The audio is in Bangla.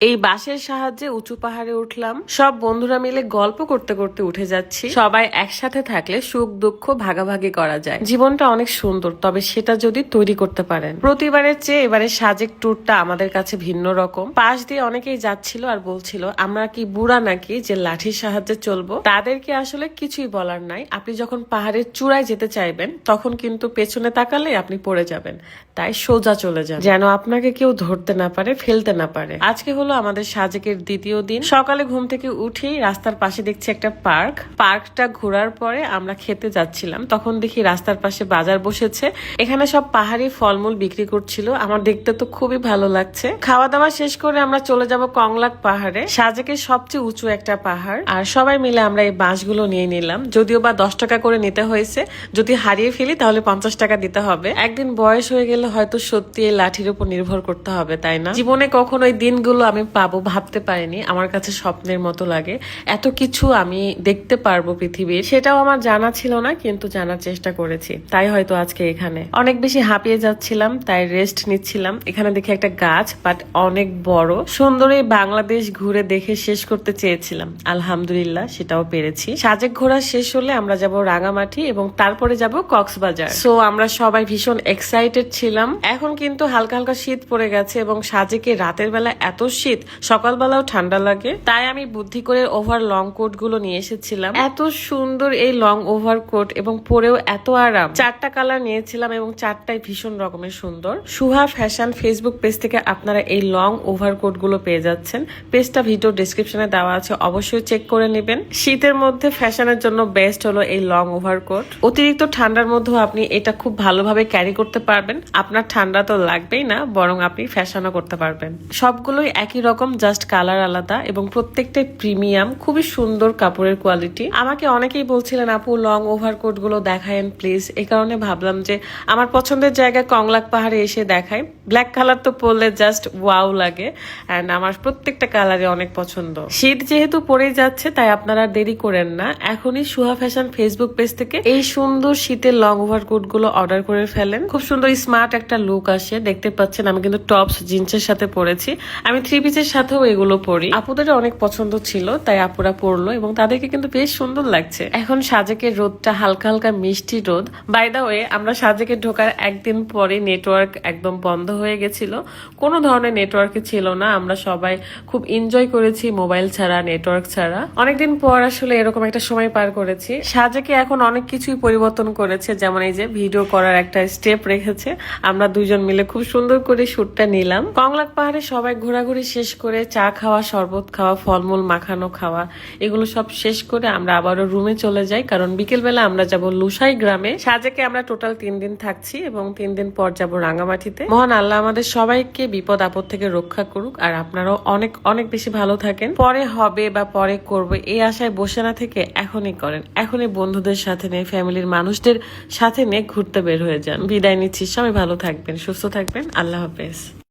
এই বাসের সাহায্যে উঁচু পাহাড়ে উঠলাম। সব বন্ধুরা মিলে গল্প করতে করতে উঠে যাচ্ছি। সবাই একসাথে থাকলে সুখ দুঃখ ভাগাভাগি করা যায়। জীবনটা অনেক সুন্দর, তবে সেটা যদি তৈরি করতে পারেন। প্রতিবারের চেয়ে এবারে সাজেক ট্যুরটা আমাদের কাছে ভিন্ন রকম। পাশ দিয়ে অনেকেই যাচ্ছিল আর বলছিল, আমরা কি বুড়া নাকি যে লাঠির সাহায্যে চলবো? তাদেরকে আসলে কিছুই বলার নাই। আপনি যখন পাহাড়ের চূড়ায় যেতে চাইবেন, তখন কিন্তু পেছনে তাকালে আপনি পড়ে যাবেন। তাই সোজা চলে যান। যেন আপনাকে কেউ ধরতে না পারে, ফেলতে না পারে। আজকে হলো আমাদের সাজেকের দ্বিতীয় দিন। সকালে ঘুম থেকে উঠেই রাস্তার পাশে দেখছি একটা পার্ক। পার্কটা ঘোরার পরে আমরা খেতে যাচ্ছিলাম। তখন দেখি রাস্তার পাশে বাজার বসেছে। এখানে সব পাহাড়ি ফলমূল বিক্রি করছিল। আমার দেখতে তো খুবই ভালো লাগছে। খাওয়া দাওয়া শেষ করে আমরা চলে যাব কংলাক পাহাড়ে। সাজেকের সবচেয়ে উঁচু একটা পাহাড়। আর সবাই মিলে আমরা এই বাঁশগুলো নিয়ে নিলাম। যদিও বা দশ টাকা করে নিতে হয়েছে। যদি হারিয়ে ফেলি তাহলে পঞ্চাশ টাকা দিতে হবে। একদিন বয়স হয়ে গেলে হয়তো সত্যি এই লাঠির উপর নির্ভর করতে হবে, তাই না? জীবনে কখনো এই দিনগুলো আমি পাবো ভাবতে পারিনি। আমার কাছে স্বপ্নের মতো লাগে। এত কিছু আমি দেখতে পারব পৃথিবীর। সেটাও আমার জানা ছিল না, কিন্তু জানার চেষ্টা করেছি। তাই হয়তো আজকে এখানে। অনেক বেশি হাঁপিয়ে যাচ্ছিলাম, তাই রেস্ট নিচ্ছিলাম। এখানে দেখি একটা গাছ বাট অনেক বড়। সুন্দর এই বাংলাদেশ ঘুরে দেখে শেষ করতে চেয়েছিলাম। আলহামদুলিল্লাহ, সেটাও পেরেছি। সাজেক ঘোরা শেষ হলে আমরা যাব রাঙামাটি এবং তারপরে যাব কক্সবাজার। সো আমরা সবাই ভীষণ এক্সাইটেড ছিলাম। এখন কিন্তু হালকা হালকা শীত পড়ে গেছে এবং সাজেকে রাতের বেলা এত শীত সকালবেলাও ঠান্ডা লাগে। তাই আমি বুদ্ধি করে ওভার লং কোটগুলো নিয়ে এসেছিলাম। এত সুন্দর এই লং ওভার কোট এবং পরেও এত আরাম। চারটা কালার নিয়েছিলাম এবং চারটাই ভীষণ রকমের সুন্দর। সুহা ফ্যাশন ফেসবুক পেজ থেকে আপনারা এই লং ওভার কোটগুলো পেয়ে যাচ্ছেন। পেজটা ভিডিও ডিসক্রিপশনে দেওয়া আছে, অবশ্যই চেক করে নেবেন। শীতের মধ্যে ফ্যাশনের জন্য বেস্ট হলো এই লং ওভার কোট। অতিরিক্ত ঠান্ডার মধ্যেও আপনি এটা খুব ভালোভাবে ক্যারি করতে পারবেন। আপনার ঠান্ডা তো লাগবেই না, বরং আপনি ফ্যাশনও করতে পারবেন। সবগুলোই একই রকম জাস্ট কালার আলাদা এবং প্রত্যেকটাই প্রিমিয়াম খুবই সুন্দর কাপড়ের কোয়ালিটি আমাকে অনেকেই বলছিলেন, আপু লং ওভারকোটগুলো দেখায়েন প্লিজ এই কারণে ভাবলাম যে আমার পছন্দের জায়গায় কংলাক পাহাড়ে এসে দেখাই। ব্ল্যাক কালার তো পরলে জাস্ট ওয়াও লাগে অ্যান্ড আমার প্রত্যেকটা কালারে অনেক পছন্দ। শীত যেহেতু পড়েই যাচ্ছে, তাই আপনারা দেরি করেন না। এখনই সুহা ফ্যাশন ফেসবুক পেজ থেকে এই সুন্দর শীতের লং ওভারকোটগুলো অর্ডার করে ফেলেন। খুব সুন্দর স্মার্ট একটা লুক আসে। দেখতে পাচ্ছেন, আমি কিন্তু টপস জিন্সের সাথে পরেছি। আমি থ্রি পিসের সাথেও এগুলো পরি আপুদের অনেক পছন্দ ছিল, তাই আপুরা পরলো এবং তাদেরকে কিন্তু বেশ সুন্দর লাগছে। এখন সাজেকের রোদটা হালকা হালকা মিষ্টি রোদ। বাই দা ওয়ে আমরা সাজেকে ঢোকার একদিন পরে নেটওয়ার্ক একদম বন্ধ হয়ে গেছিল। কোনো ধরনের নেটওয়ার্কই ছিল না। আমরা সবাই খুব এনজয় করেছি মোবাইল ছাড়া নেটওয়ার্ক ছাড়া। অনেকদিন পর আসলে এরকম একটা সময় পার করেছি। সাজেকে এখন অনেক কিছুই পরিবর্তন করেছে। যেমন এই যে ভিডিও করার একটা স্টেপ রেখেছে। আমরা দুজন মিলে খুব সুন্দর করে শুটটা নিলাম। কংলাক পাহাড়ে সবাই ঘোরাঘুরি শেষ করে চা খাওয়া, শরবত খাওয়া, ফলমূল, মাখানো খাওয়া, এগুলো সব শেষ করে আমরা আবারও রুমে চলে যাই। কারণ বিকেলবেলা আমরা যাব লুসাই গ্রামে। সাজেকে আমরা টোটাল তিন দিন থাকছি এবং তিন দিন পর যাব রাঙামাটিতে। মহান আল্লাহ আমাদের সবাইকে বিপদ আপদ থেকে রক্ষা করুক আর আপনারাও অনেক অনেক বেশি ভালো থাকেন। পরে হবে বা পরে করবে এই আশায় বসে না থেকে এখনই করেন। এখনই বন্ধুদের সাথে নিয়ে, ফ্যামিলির মানুষদের সাথে নিয়ে ঘুরতে বের হয়ে যান। বিদায় নিচ্ছি। সবাই ভালো থাকবেন, সুস্থ থাকবেন। আল্লাহ হাফেজ।